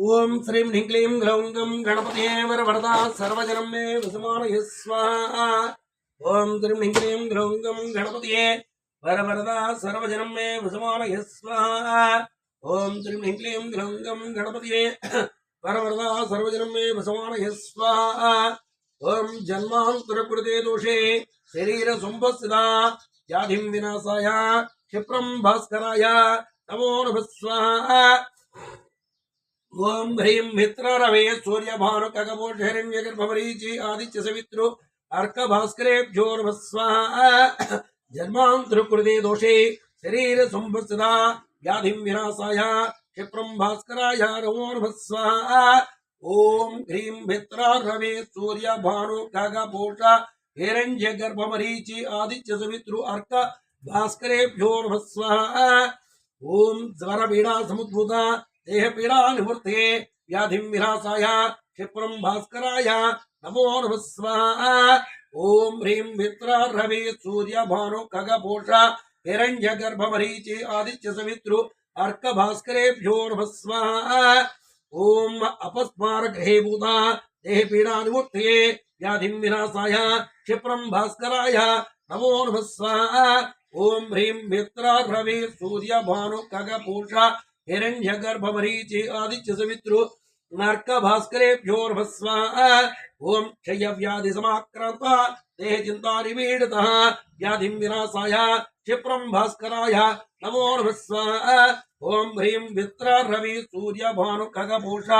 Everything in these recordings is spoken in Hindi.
ஓம் ஸ்ரீம் ஹிங்க்லீம் கிளௌங்கம் கணபதியே வரவரதா சர்வஜனம் மே விசுமான ஓம் ஸ்ரீம் ஹிங்க்லீம் கிளௌங்கம் கணபதியே வரவரதா சர்வஜனம் மே விசுமான ஓம் ஸ்ரீம் ஹிங்க்லீம் கிளௌங்கம் கணபதியே வரவரதா சர்வஜனம் மே விசுமான ஓம் ஜன்மாந்திரகுருதே தோஷே சரீர சும்பஸ்திதா யாதிம் விநாசாய क्षिप्रम् भास्कराय नमो नमः ओम ह्रीं मित्ररवे सूर्यभानुकगभूषणिर्भवरीचि आदित्य सवितृ अर्कभास्करेभ्योर्भस्वाहा जन्मान्तृकृते दोषे शरीरसंभत्सदा व्याधिं विनाशाय क्षिप्रं भास्कराय रमोर्भस्वाहा ओम ह्रीं मित्ररवे सूर्यभानुकगभूष हिरण्यगर्भमरीचि आदित्य सवितृ अर्क ओम ॐ ज्वरपीडा समुद्भुता देह देहपीडानिवृत्ते व्याधि विनाशाय क्षिप्रम भास्कर नमो नमः स्वाहा। ॐ ह्रीं पोष हिण्य गर्भ मरीचि आदित्य सवितृ अर्क भास्कर ओम अपस्मार गृहे भूता देहपीडानिवृत्तये व्याधि विनाशाय क्षिप्रम भास्कर नमो नमः स्वाहा। ॐ ह्रीं भानु खग खगपोष हिरण्य गर्भमरीचि आदित्य सवित्रु नर्क भास्करेभ्योर्भस्व ओम क्षय व्याधि समाक्रांत देह चिंता विनाशाय भास्कराय नमोर्भस्व ओम वित्र रवि सूर्य भानु खगभूष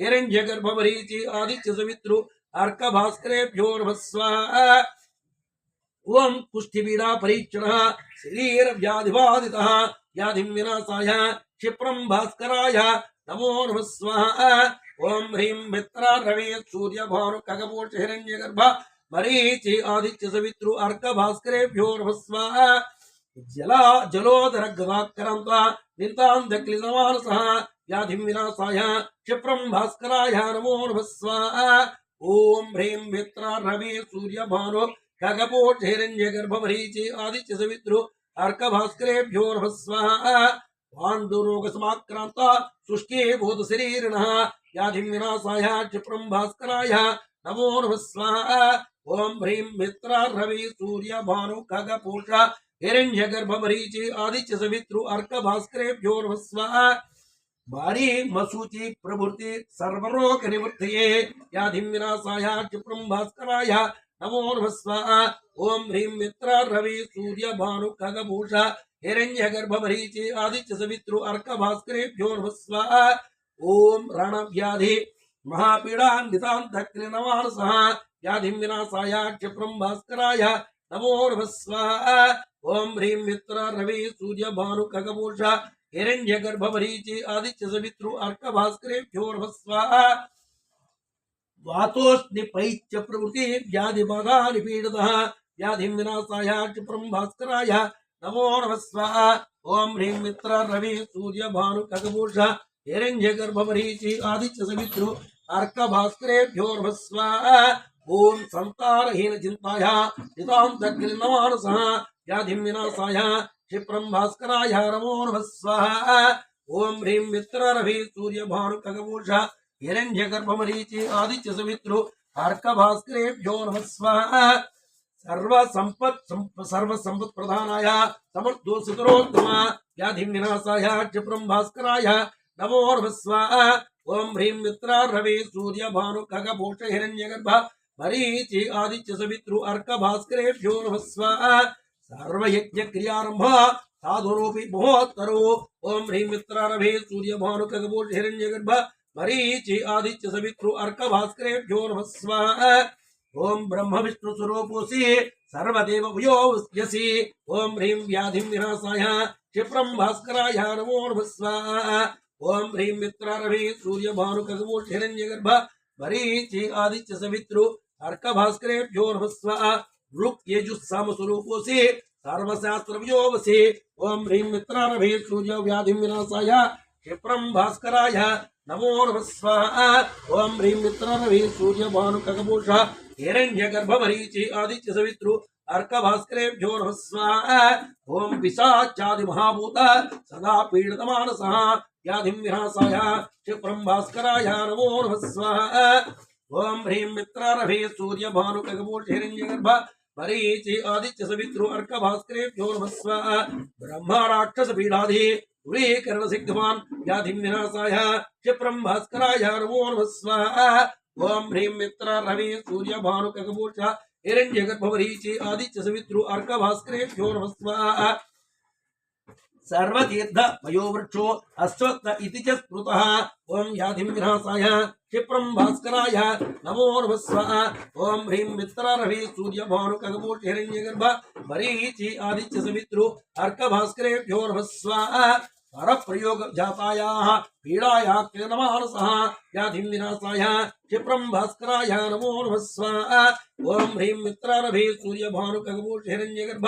हिरण्य गर्भमरीचि आदित्य सवित्रु अर्क भास्करेभ्योर्भस्व ओम परीक्षण शरीर व्याधिबाधितः व्याधि विनाशाय क्षिप्रम भास्कराय, नमो नम स्वाहा। ॐ ह्रीं मित्रा रवे सूर्य भानु कगपोष हिरण्यगर्भ, मरीचि आदित्य सवितृ अर्क भास्करेभ्यो नमः स्वाहा। जल जलोदरगवाकरं त्वा निन्तां दग्लिसमानसः व्याधिं विनाशाय, क्षिप्रं भास्कराय, नमो नम स्वाहा। ॐ ह्रीं मित्रा रवे सूर्य भानु कगपोष हिरण्यगर्भ, मरीचि आदित्य सवितृ अर्क भास्करेभ्यो नमः स्वाहा। पाण्डुरोगसमाक्रान्ता शुष्कीभूतशरीरिणः व्याधिं विनाशाय, क्षिप्रं भास्कराय, नमो नमः स्वाहा। ॐ ह्रीं मित्रार्हवि सूर्यभानुखगपूष हिरण्यगर्भमरीचि आदित्य सवित्रु नमः स्वाहा। भारी मसूचि, प्रभृति, सर्वरोग निवृत्तये, व्याधिं विनाशाय, क्षिप्रं भास्कराय, नमो नमः स्वाहा। ॐ ह्रीं मित्रार्हवि हिरण्य गर्भभरीचे आदित्य सवित्रु अर्क भास्कर ओम रणव्याधि व्याधि व्याधिं भास्कराय नमोर्भस्व ओम मित्र रवि सूर्य भानु खगपूष हिरण्य गर्भभरीचे आदित्य सवित्रु अर्क भास्करेभ्योर्भस्व वातोष्णिपैत्य प्रभृति व्याधिबाधानिपीडितः व्याधिं विनाशाय प्रम भास्कराय नमो नमस्व ओम ह्रीं मित्र रवि सूर्य भानु खगभूष। हिरण्य गर्भमरीचि आदित्य सवित्रु अर्क भास्करेभ्योर्भस्व ओम संतारहीन चिंताया हितां चक्रिर्नमानसः व्याधिं विनाशाय। क्षिप्रं भास्कराय। नमोर्भस्व ओम ह्रीं मित्र रवि सूर्य भानु खगभूष। हिरण्य गर्भमरीचि आदित्य सवित्रु अर्क भास्करेभ्योर्भस्व सर्वसंपत् सर्वसंपत् प्रधानाय समर्थो भास्कराय नमोर्भस्व ओम ह्रीं मित्रा सूर्य भानु खग भूष मरीचि आदित्य सवित्रु अर्क भास्करेभ्यो क्रियारंभ साधुरूपी ओम ह्रीं मित्रा सूर्य भानु खग भूष मरीचि आदित्य अर्क भास्करेभ्यो ओम ब्रह्म विष्णु स्वरूपोसी सर्वदेव भूयो यसि ओम ह्रीं व्याधिं विनाशाय क्षिप्रं भास्कराय, नमो स्वाहा। ओम ह्रीं मित्रारभि सूर्य भानु कगवो हिरण्य गर्भ मरीचि आदित्य सवित्रु अर्क भास्करे भ्यो नमः स्वाहा। रुक् साम स्वरूपोसी सर्वशास्त्र भूयो भूयोवसि ओम ह्रीं मित्रारभि सूर्य व्याधिं विनाशाय क्षिप्रं भास्कराय, नमो नमः स्वाहा। ओम ह्रीं मित्रारभि सूर्य भानु खगभूषा हिरण्य गर्भ मरीचि आदित्य सवित्रु अर्क भास्कर ओम ॐ पिशाचादिमहाभूत सदा पीडितमानसः याधिं विहासाय क्षिप्रम भास्कर नमो नमः स्वाहा। ॐ ह्रीं हिरण्य गर्भ मरीचि आदित्य सवित्रु अर्क भास्कर स्वाहा। ब्रह्मा राक्षसपीडाधि सिद्धवान याधिं विनाशाय। क्षिप्रं भास्कराय, नमो नमः ॐ ह्रीं मित्रारभे सूर्यभानुकगमोष हिरण्यगर्भवरीचि आदित्य सवितृ अर्क भास्करेभ्यो नमः स्वाहा सर्वतीर्थ वयोवृक्षो इति च स्मृतः। ॐ याधिं विनाशाय क्षिप्रं भास्कराय, नमो नमः स्वाहा ॐ ह्रीं मित्रारभि सूर्यभानुकगमूर्तिहिरण्यगर्भ मरीचि आदित्य सवितृ अर्कभास्करेभ्यो नमः स्वाहा परप्रयोग जाताया पीड़ाया क्लेदमानसः व्याधिं विनाशाय क्षिप्रम भास्कराय नमो नमः स्वा ॐ ह्रीं मित्रारभि सूर्यभानुकगमूर्तिहिरण्यगर्भ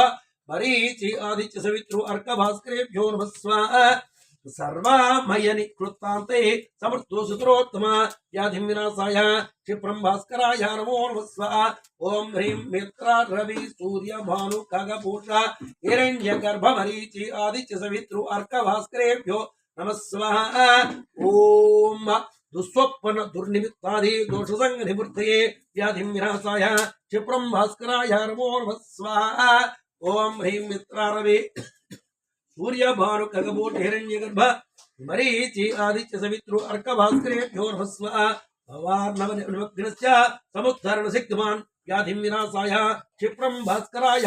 मरीचि आदित्य सवित्रु अर्क भास्करेभ्यो नमः स्वाहा। सर्वामयनि कृत्तान्ते समर्थो सुतरोत्तम व्याधिं विनाशाय क्षिप्रं भास्कराय नमो नमः स्वाहा। ॐ ह्रीं मित्रा रवि सूर्य भानु खगभूष हिरण्य गर्भ मरीचि आदित्य सवितृ अर्क भास्करेभ्यो नमः ॐ दुर्निमित्तादि व्याधिं विनाशाय क्षिप्रं भास्कराय नमो नमः ओम ह्रीं मित्रारवे सूर्य भानु खगबोट हिरण्य गर्भ मरीचि आदित्य सवितृ अर्क भास्करेभ्यो नमः स्वाहा भवार्णव समुद्धरण सिद्धवान् व्याधिं विनाशाय क्षिप्रं भास्कराय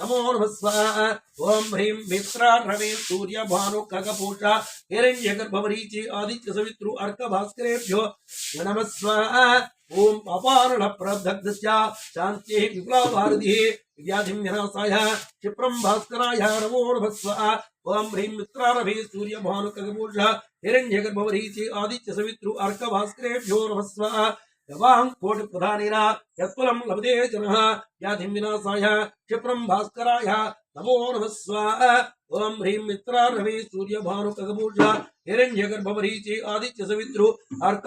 नमो नमः स्वाहा ॐ ह्रीं मित्रारवे सूर्य भानु खगपूष हिरण्य गर्भमरीचि आदित्य सवितृ अर्क भास्करेभ्यो नमः स्वाहा ॐ प्रदग्धस्य शान्तिः विप्लव भारतिः व्याधिं विनाशाय क्षिप्रं भास्कराय नमो नमः स्वाहा ॐ ह्रीं मित्रारभे सूर्यभानुकगमूर्ष हिरण्यगर्भवरीचि आदित्य सवितृ अर्क भास्करेभ्यो नमः स्वाहा यवाहं कोटिप्रधानेन यत्फलं लभते जनः। व्याधिं विनाशाय क्षिप्रं भास्कराय नमो नमः स्वाहा ॐ ह्रीं अर्क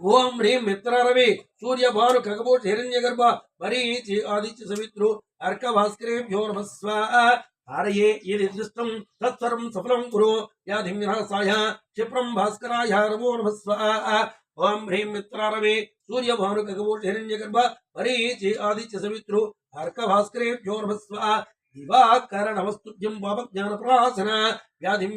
नमः स्वाहा ओम ह्रीं मित्रारवे सूर्य भानु खगभूष हिरण्यगर्भ मरीचि आदित्य सवितृ अर्क भास्करेभ्यो नमः स्वाहा हारये यदिदृष्टं तत्सर्वं सफलं कुरु व्याधिं विनाशाय क्षिप्रं भास्कराय नमो नमः स्वाहा ओम ह्रीं मित्रारवे सूर्य भानु खगभूष हिरण्यगर्भ मरीचि आदित्य सवितृ अर्क भास्करेभ्यो नमः स्वाहा दिवाकर नमस्तुभ्यं पापज्ञानप्रणाशन व्याधिं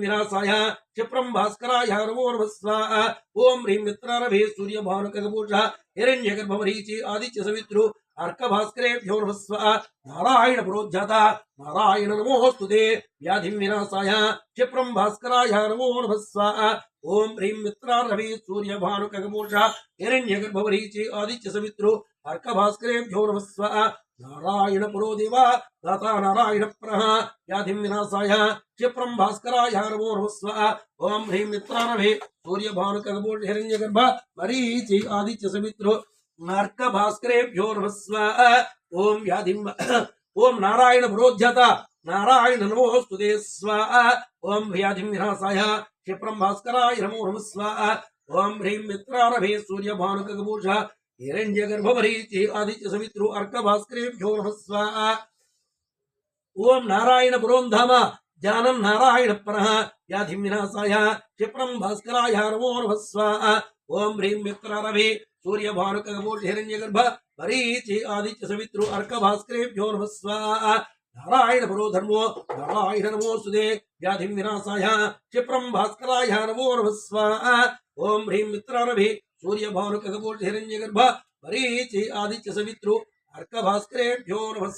विनाशाय क्षिप्रं भास्कराय नमो नमः स्वाहा ओम ह्रीं मित्रारभे सूर्य भानु खगभूष हिरण्य गर्भमरीचि आदित्य सवित्रो अर्क भास्करेभ्यो नमः स्वाहा नारायणः परं ज्योति आत्मा नारायण प्रः व्याधिं विनाशाय क्षिप्रं भास्कराय नमो नमः स्वाहा ओम ह्रीं मित्रारभे सूर्य भानु खगभूष हिरण्य गर्भमरीचि आदित्य सवित्रो अर्क भास्करेभ्यो नमः स्वाहा नारायण पुरोज्झाता नारायण नमोस्तुते व्याधिं विनाशाय। क्षिप्रं भास्कराय नमो नमः स्वाहा ओम ह्रीं मित्रारभि सूर्य भानु खगमूष हिरण्य गर्भवरीचि आदित्य सवितृ अर्क भास्करेभ्यो नमः स्वाहा नारायण पुरो देवा दाता नारायण प्रह व्याधिं विनाशाय क्षिप्रं भास्कराय नमो नमः स्वाहा ओम ह्रीं मित्रारभे सूर्य भानु खगमूष हिरण्य गर्भ मरीचि आदित्य सवितृ अर्क भास्करेभ्यो नमः स्वाहा ओम व्याधिं ओम नारायण पुरोध्यता नारायण नमोस्तुते स्वाहा ओम व्याधिं विनाशाय क्षिप्रं भास्कराय नमो नमः स्वाहा ओम ह्रीं ओम मित्रारभे सूर्यभानुकगभूष हिरण्यगर्भ मरीचि आदित्य सवितृ अर्क भास्करेभ्यो नमः नारायण परो धर्मो नारायण नमो सुदे व्याधिं विनाशाय क्षिप्रं भास्कराय नमो। नमः ॐ ह्रीं मित्रारभे सूर्यभानुकगभूष हिरण्यगर्भ मरीचि आदित्य सवितृ अर्क भास्करेभ्यो नमः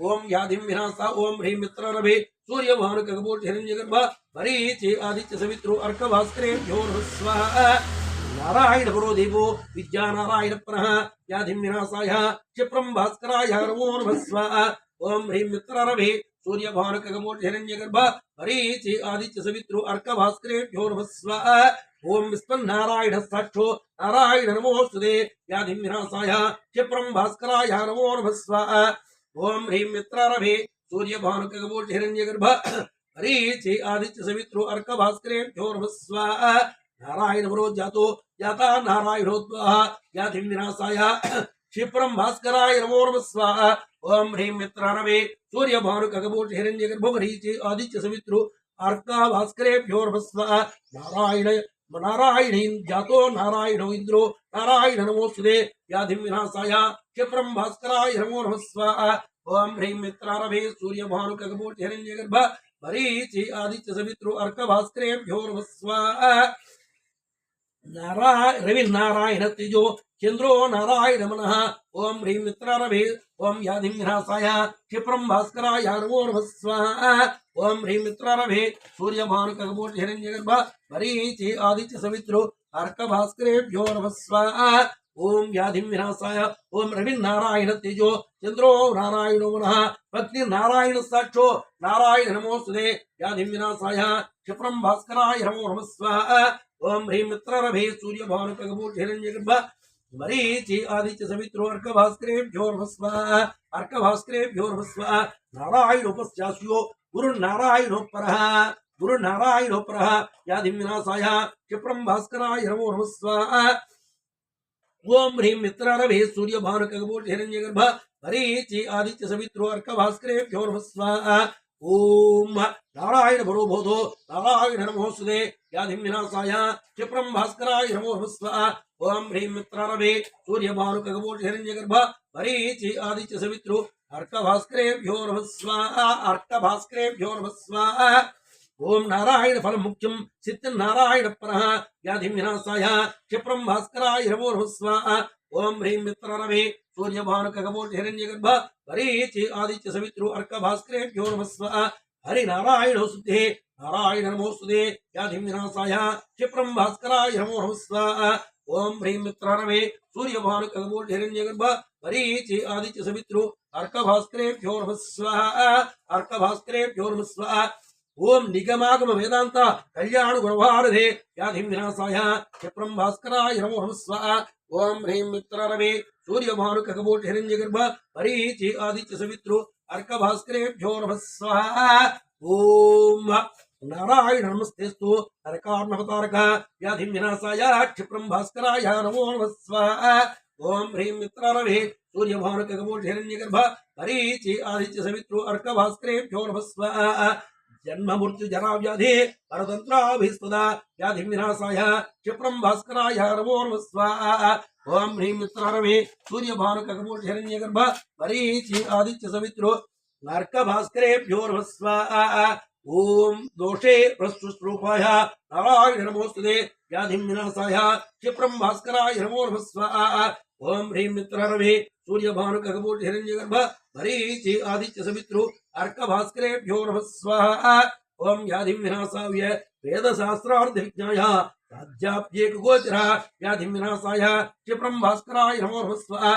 ॐ व्याधिं विनाशा ॐ ह्रीं मित्रारभे सूर्यभानुकगभूष हिरण्यगर्भ मरीचि आदित्य सवितृ अर्क भास्करेभ्यो नमः नारायण परो देवो विद्यानारायण पुनः व्याधिं विनाशाय क्षिप्रं भास्कराय, नमो नमः स्वाहा। ओम ह्रीं मित्ररवे सूर्यभानुकगमोढिरण्यगर्भ हरीचि आदित्य सवितृ अर्क स्वाहा। ओम विस्मन्नारायण साक्षो, नारायण नमोस्तुते व्याधिं विनाशाय क्षिप्रं भास्कराय, नमो नमः स्वाहा। ओम ह्रीं मित्ररवे सूर्यभानुकगमोढिरण्यगर्भ हरीचि आदित्य सवितृ अर्क भास्करेभ्यो नमः स्वाहा। नारायण जातो जाता नारायणोद्वाह व्याधिं विनाशाय क्षिप्रं भास्कराय नमो नमः स्वाहा। ओम ह्रीं सूर्य भानु कगबोट हिरण्य गर्भवरीचे आदित्य सवितृ अर्का भास्करेभ्यो नारायण, नारायणीं जातो नारायणो इन्द्रो, नारायण नमोस्तुते व्याधिं विनाशाय क्षिप्रं भास्कराय नमो नमः स्वाहा। ओम सूर्य भानु कगबोट हिरण्य गर्भ मरीचि आदित्य सवितृ अर्क स्वाहा। नारायण रवि नारायण तेजो चंद्रो नारायण मनः ओम ह्रीं मित्रारवे ओम याधिं विनाशाय क्षिप्रं भास्कराय नमो नमः स्वाहा ओम ह्रीं मित्रारवे सूर्यभानुकगमोट हिरण्यगर्भ मरीचि आदित्य सवितृ अर्क भास्करेभ्यो नमः स्वाहा ओम व्याधिं विनाशाय ओम रवि नारायण तेजो चंद्रो नारायणो मनः भक्ति नारायण साक्षो नारायण नमोस्तुते व्याधिं विनाशाय क्षिप्रं ओम ह्रीं मित्ररभे सूर्यभानुकगमोट हिरण्यगर्भ मरीचि आदित्य सवित्रो अर्क भास्करेभ्यो नमः स्वाहा अर्क भास्करेभ्यो नमः स्वाहा नारायणोपस्यास्यो गुरु नारायणोपरः गुरु नारायणोपरः याधिं विनाशाय क्षिप्रं भास्कराय नमो नमः स्वाहा ओम ह्रीं मित्रारभे सूर्य भानुकगमोट हिरण्यगर्भ मरीचि आदित्य सवित्रो अर्क भास्करेभ्यो नमः स्वाहा ओम नारायण भरो बोधो नारायण नमोस्तुते व्याधिं विनाशाय क्षिप्रं भास्कराय नमो नमः स्वाहा ओम ह्रीं मित्रारभे सूर्य भानुकगमोट हिरण्यगर्भ मरीचि आदित्य सवितृ अर्क भास्करेभ्यो नमः स्वाहा अर्क भास्करेभ्यो नमः स्वाहा ओम नारायण फल मुख्यम सिद्ध नारायण परः व्याधिं विनाशाय क्षिप्रं भास्कराय नमो नमः स्वाहा ओम ह्रीं मित्ररवे सूर्य भानुकगमोट हिरण्यगर्भ मरीचि आदित्य सवितृ अर्क भास्करेभ्यो नारायण सुधे नारायण नमोस्तुते याधिम विनाशाय क्षिप्रम भास्कराय नमो नमः ओम ह्रीं मित्रारवे सूर्य भानुकगमोट हिरण्यगर्भ मरीचि आदित्य सवितृ अर्क भास्करेभ्यो नमः स्वाहा अर्क भास्करेभ्यो नमः स्वाहा ओम निगमागम वेदांत कल्याण गुणभारधे व्याधिं विनाशाय क्षिप्रं भास्कराय नमो नमः स्वाहा ओम ह्रीं मित्ररवे सूर्य भानुकगमोट हिरण्यगर्भ मरीचि आदित्य सवितृ अर्क भास्करेभ्यो नमः स्वाहा ओम नारायण नमस्तेस्तु नरकार्णवतारक व्याधिं विनाशाय क्षिप्रं भास्कराय नमो नमः स्वाहा ओम ह्रीं मित्ररवे सूर्य भानुकगमोट हिरण्यगर्भ मरीचि आदित्य सवितृ अर्क भास्करेभ्यो नमः स्वाहा जन्म मृत्यु जरा व्याधि परतंत्राभिस्तदा व्याधि विनाशाय क्षिप्रं भास्कराय नमो नमः स्वाहा ओम ह्रीं मित्रारवे सूर्य भानुकगमोट हिरण्यगर्भ मरीचि आदित्य सवितृ अर्क भास्करेभ्यो नमः स्वाहा ओम दोषे प्रस्तुस्वरूपाय नारायण नमोस्तुते व्याधिं विनाशाय क्षिप्रं भास्कराय नमो नमः स्वाहा।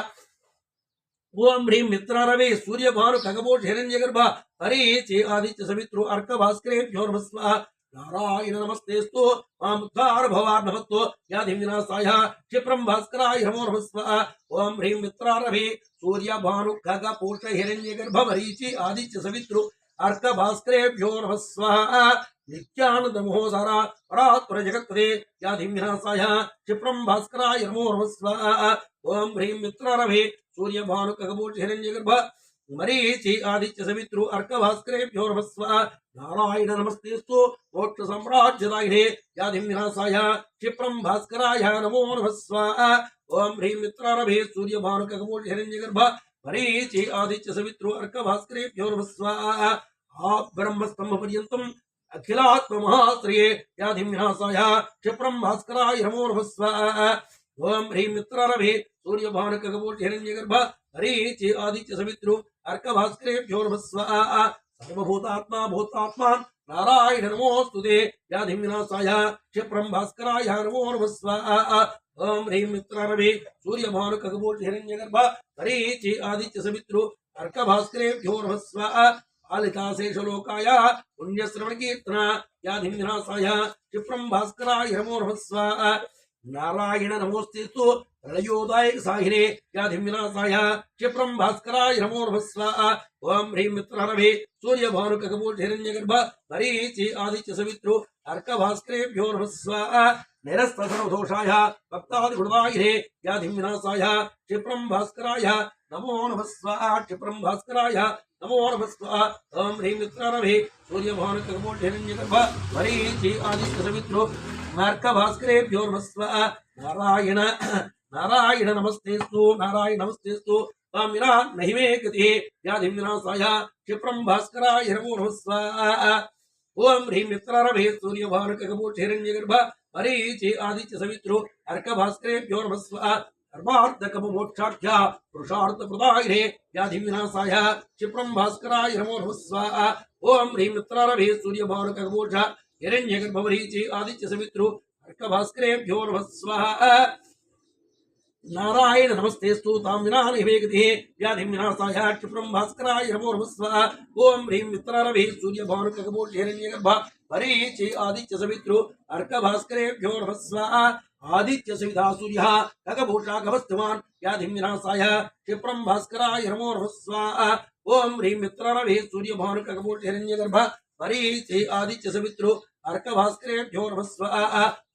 ओम ह्रीं मित्ररवे सूर्य भानुकगमोट हिरण्यगर्भ मरीचि आदित्य सवितृ अर्क विज्ञाय राज्याप्येक गोचरा व्याधिं विनाशाय क्षिप्रं भास्कराय नमो नमः स्वाहा। ओम नारायण नमस्तेस्तु मामुद्धार भवार्णवत्तो व्याधिं विनाशाय क्षिप्रं भास्कराय नमो नमः ओम ह्रीं मित्रारवे सूर्य भानु खग पोष हिरण्यगर्भ मरीचि आदित्य सवितृ अर्क भास्करेभ्यो नमः स्वाहा नित्यानंद महोदरा परात्पर जगत्पदे व्याधिं विनाशाय क्षिप्रं भास्कराय नमो नमः ह्रीं हिरण्यगर्भ मरीचि आदित्य सवितृ अर्क भास्करेभ्यो नमः स्वाहा नारायण नमस्तेस्तु मोक्ष सम्राज्यदायिने व्याधिं विनाशाय क्षिप्रं भास्कराय नमो नमः स्वाहा ओम ह्रीं मित्रारभे सूर्य भानुकगमोट हिरण्यगर्भ मरीचि आदित्य सवितृ अर्क भास्करेभ्यो नमः स्वाहा आ ब्रह्मस्तंभ पर्यन्तम् अखिलात्ममहाश्रिये व्याधिं विनाशाय क्षिप्रं भास्कराय नमो नमः स्वाहा ओम ह्रीं मित्रारभे सूर्य भानुकगमोट हिरण्यगर्भ मरीचि आदित्य सवितृ अर्क भास्करेभ्यो नमः स्वाहा। सर्वभूतात्मा, भूतात्मा, नारायण नमोस्तुते व्याधिं विनाशाय, क्षिप्रं भास्कराय नमो नमः स्वाहा। ओम ह्रीं मित्रारवे सूर्यभानु खगबोल हिरण्यगर्भ परीचि आदित्य सवित्रु अर्क भास्करेभ्यो नमः स्वाहा। आलिकाशेषलोकाय पुण्यश्रवण कीर्तन व्याधिं विनाशाय क्षिप्रं भास्कराय नमो नमः स्वाहा नारायण नमोस्तेस्तु प्रलयोदायक साहिने व्याधिं विनाशाय। क्षिप्रं भास्कराय नमो नमः स्वाहा। ओम ह्रीं मित्रारवे सूर्यभानु खगबोल हिरण्यगर्भ परीचि आदित्य सवित्रु अर्क भास्करेभ्यो नमः स्वाहा। निरस्तसर्वदोषाय भक्तादिगुणवाहिने व्याधिं विनाशाय। क्षिप्रं भास्कराय नमो नमः स्वाहा। क्षिप्रं भास्कराय नमो नमः स्वाहा। ॐ ह्रीं मित्रारभे सूर्यभानुकर्मोढ्यरण्यगर्भ मरीचि आदित्यसवित्रो मार्कभास्करेभ्यो नमः स्वाहा। नारायण नारायण नमस्तेस्तु नारायण नमस्तेस्तु त्वां विना नहि मे गतिः व्याधिं विनाशाय क्षिप्रं भास्कराय नमो नमः स्वाहा ओम ह्रीं मित्रारभे सूर्यभानुकर्मोढ्यरण्यगर्भ मरीचि आदित्य सवित्रो अर्क भास्करेभ्यो नमः स्वाहा धर्मार्थकम मोक्षाख्या पुरुषार्थ प्रदायिने व्याधिं विनाशाय क्षिप्रं भास्कराय नमो नमः स्वाहा ओम ह्रीं मित्रारभे सूर्यभानुकर्मोढ हिरण्यगर्भवरीचि आदित्य सवित्रो अर्क भास्करेभ्यो नमः स्वाहा नारायण नमस्तेस्तु तां विना निवेगति व्याधिं विनाशाय क्षिप्रं भास्कराय, नमो नमः स्वाहा ओम ह्रीं मित्रारभे सूर्यभानुकर्मोढ हिरण्यगर्भ परीचि आदित्य सवित्रो अर्क भास्करेभ्यो नमः स्वाहा आदित्य सविधा सूर्य खगभूषा गभस्तवान् व्याधिं विनाशाय, क्षिप्रं भास्कराय, नमो नमः स्वाहा ओम ह्रीं मित्ररवे सूर्यभानुकगभूष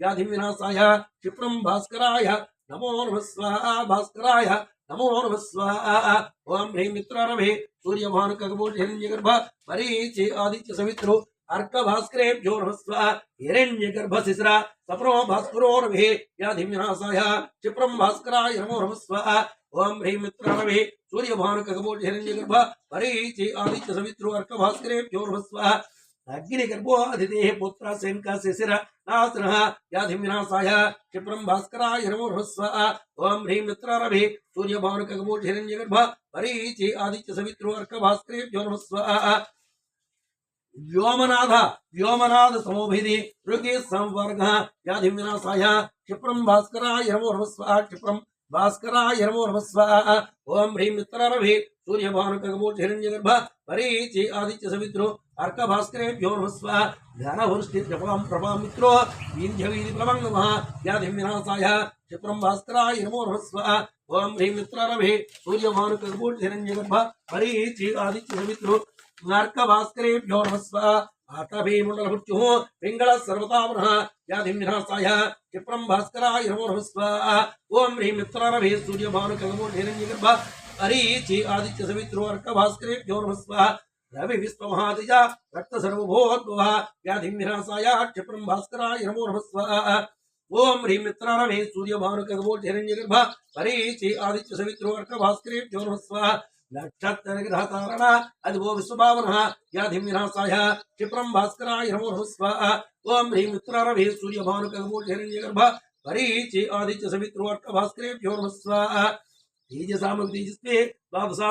व्याधिं विनाशाय भास्कराय, नमो नमः स्वाहा भास्कराय, नमो नमः स्वाहा। ओम ह्रीं मित्ररभे सूर्यभानुकगभूष हिरण्यगर्भ परीचि आदित्य सवित्रो अर्क भास्करेभ्यो नमः स्वाहा। हिरण्यगर्भशिशिरा सप्रो भास्करोर्भे व्याधिं विनाशाय क्षिप्रं भास्कराय, नमो नमः ओम ह्रीं मित्ररवे सूर्यभानुकगभूष हिरण्यगर्भ परीचि आदित्य सवित्रो अर्क भास्करेभ्यो नमः स्वाहा। अग्निगर्भोऽधितेः पुत्र सेनका शिशिर नासनः व्याधिं विनाशाय क्षिप्रं भास्कराय नमो सूर्यभानुकगभूष हिरण्यगर्भ परीचि आदित्य सवित्रो व्योमनाथ समोभिधि, ऋगे संवर्ग, व्याधि विनाशाय क्षिप्रं भास्कराय नमो नमः स्वाहा क्षिप्रं भास्कराय नमो नमः स्वाहा ओम ह्रीं मित्ररभे सूर्यभानुकगमोष हिरण्यगर्भ परीचि आदित्य सवित्रो अर्क भास्करेभ्यो नमः स्वाहा ध्यानवृष्टि जपां प्रभा मित्रो विन्ध्यवीधि प्लवङ्गमः व्याधिं विनाशाय। क्षिप्रं भास्कराय नमो नमः स्वाहा ओम ह्रीं मित्ररभे सूर्यभानुकगमोष हिरण्यगर्भ परीचि आदित्य सवित्रो नार्क भास्करेभ्यो नमः स्वाहा आतभे मण्डलभुत्युः पिङ्गलः सर्वतावनः व्याधिं विनाशाय। क्षिप्रं भास्कराय नमो नमः स्वाहा ॐ ह्रीं मित्ररभे सूर्यभानुकगमो हिरण्यगर्भ अरीचि आदित्य सवित्रो अर्क भास्करेभ्यो नमः स्वाहा रवि विश्वमहादिज रक्त सर्वभूद्भवः व्याधिं विनाशाय क्षिप्रं भास्कराय नमो नमः स्वाहा ॐ ह्रीं मित्ररभे सूर्यभानुकगमो हिरण्यगर्भ अरीचि आदित्य सवित्रो अर्क भास्करेभ्यो नमः स्वाहा नक्षत्रग्रहतारण अद्भो विश्वभावनः, व्याधिं विनाशाय क्षिप्रं भास्कराय नमो नमः स्वाहा ॐ ह्रीं मित्रारभे सूर्यभानुकगमो हिरण्यगर्भ परीचि आदित्य सवित्रो अर्क भास्करेभ्यो नमः स्वाहा तेजसामं तेजस्वे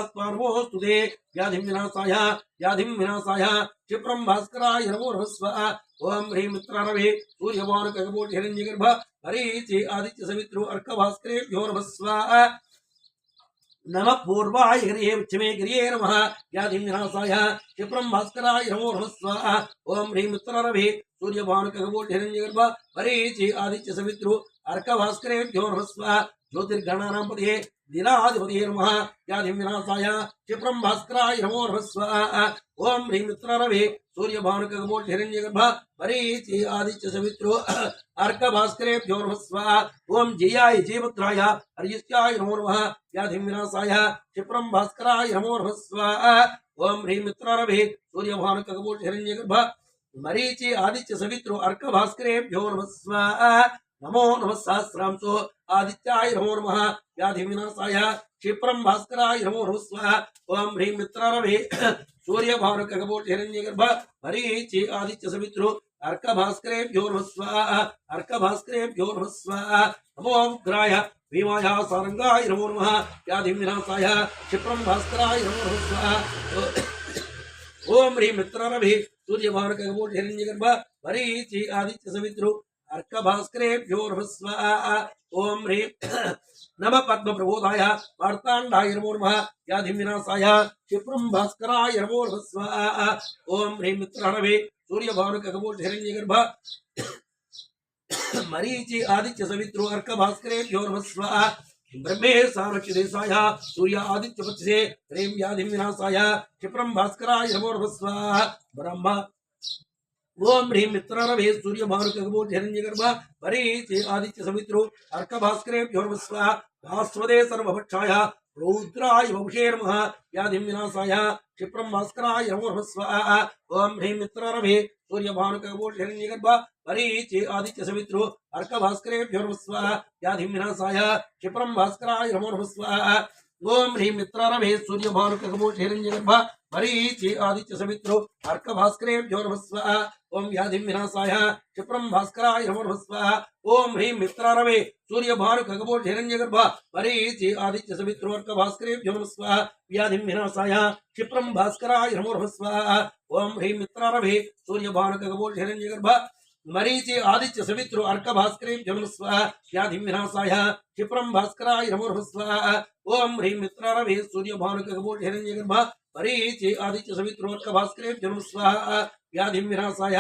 द्वादशास्त्वानमोऽस्तु ते व्याधिं विनाशाय व्याधिं विनाशाय। क्षिप्रं भास्कराय नमो ॐ ह्रीं आदित्य सवित्रो अर्क भास्करेभ्यो नमः पूर्वाय गिरिये उच्चमे गिरिये नमः। व्याधिं विनाशाय, क्षिप्रं भास्कराय नमो ॐ ह्रीं आदित्य सवित्रो अर्क भास्करेभ्यो नमः स्वाहा ज्योतिर्गणानां पदये दिनाधिपतये नमः। व्याधिं विनाशाय क्षिप्रं भास्कराय नमो नमः। स्वाहा। ॐ ह्रीं मित्ररवे सूर्यभानुकगमो हिरण्यगर्भ परीचि आदित्य सवित्रो। अर्क भास्करेभ्यो नमः। स्वाहा। ॐ जयाय जयपुत्राय हर्यस्याय नमो नमः। व्याधिं विनाशाय क्षिप्रं भास्कराय नमो नमः। स्वाहा। ॐ ह्रीं मित्ररवे सूर्यभानुकगमो हिरण्यगर्भ मरीचि नमः नमो सहस्रांशो आदित्याय नमो नमः व्याधि विनाशाय क्षिप्रं भास्कराय नमो नमः स्वाह, ओम ह्रीं खगबोट हिरण्यगर्भ मरीचि आदित्य सवितृ अर्क भास्करेभ्यो नमः स्वाह अर्क भास्करेभ्यो नमः स्वाह, नमो उग्राय भीमाय सारंगाय नमो नमः व्याधि विनाशाय क्षिप्रं भास्कराय नमो नमः स्वाह ओम ह्रीं मित्ररभि हिरण्यगर्भ मरीचि आदित्य सवितृ अर्क भास्करेभ्यो ओम ह्रीं नम पद्म प्रबोधाय वार्ताण्डाय नमो नमः व्याधिं विनाशाय क्षिप्रं भास्कराय नमो नमः स्वाहा ओम ह्रीं मित्ररभि सूर्यभानुकगोट हिरण्यगर्भ मरीचि आदित्य सवितृ अर्क भास्करेभ्यो नमः स्वाहा ब्रह्मे सारक्ष देशाय सूर्य आदित्य पक्षे ह्रीं व्याधिं विनाशाय क्षिप्रं भास्कराय नमो नमः स्वाहा ब्रह्म ओम ह्रीं मित्ररवे सूर्य भानुकगोट हिरण्यगर्भ परीचे आदित्य समित्रो अर्क भास्करेभ्यो नमः स्वाहा भास्वदे सर्वभक्षाय रौद्राय वंशे नमः व्याधिं विनाशाय क्षिप्रं भास्कराय नमो नमः स्वाहा ओम ह्रीं मित्ररवे सूर्य भानुकगोट हिरण्यगर्भ परीचे आदित्य समित्रो अर्क भास्करेभ्यो नमः व्याधिं विनाशाय भास्कराय ओम ह्रीं मित्ररवे सूर्य भानुकगोट हिरण्यगर्भ मरीचि आदित्य समित्रो अर्क भास्करेभ्यो नमः स्वाहा ओम व्याधिं विनाशाय, क्षिप्रं भास्कराय नमो नमः स्वाहा ओम ह्रीं मित्रारवे सूर्य भानु खगबोट हिरण्यगर्भ मरीचि आदित्य समित्रो अर्क भास्करेभ्यो नमः स्वाहा व्याधिं मरीचि आदित्य सवित्रो अर्क भास्करेभ्यो नमः स्वाहा विनाशाय। ओम ह्रीं मित्रारवे सूर्य भानु खगबोट हिरण्यगर्भ परीचे आदित्य सवित्रोर्क भास्करेभ्यो नमः स्वाहा व्याधिं विनाशाय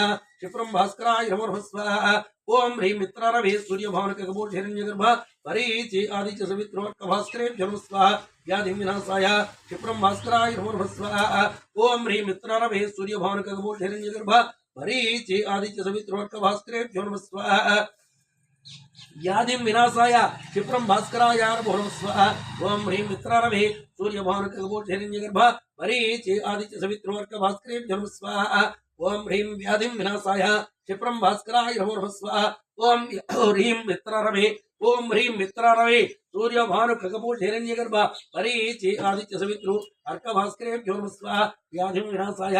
ओम ह्रीं मित्रारवे सूर्य भानुकगबोट हिरण्यगर्भ परीचे आदित्य सवित्रोर्क भास्करेभ्यो नमः स्वाहा व्याधिं विनाशाय। ओम ह्रीं मित्रारवे सूर्य भानुकगबोट हिरण्यगर्भ परीचे आदित्य सवित्रोर्क भास्करेभ्यो नमः स्वाहा व्याधिं विनाशाय क्षिप्रं भास्कराय नमो नमः स्वाहा ओम ह्रीं मित्रारवे सूर्य भानुकगबोट हिरण्यगर्भ मरीचि आदित्य सवित्रोर्क भास्करेभ्यो नमः स्वाहा ओम ह्रीं व्याधिं विनाशाय क्षिप्रं भास्कराय नमो नमः स्वाहा ओम ह्रीं मित्ररवे ओम ह्रीं मित्ररवे सूर्य भानु खगबोट हिरण्यगर्भ मरीचि आदित्य सवित्रो अर्क भास्करेभ्यो नमः स्वाहा व्याधिं विनाशाय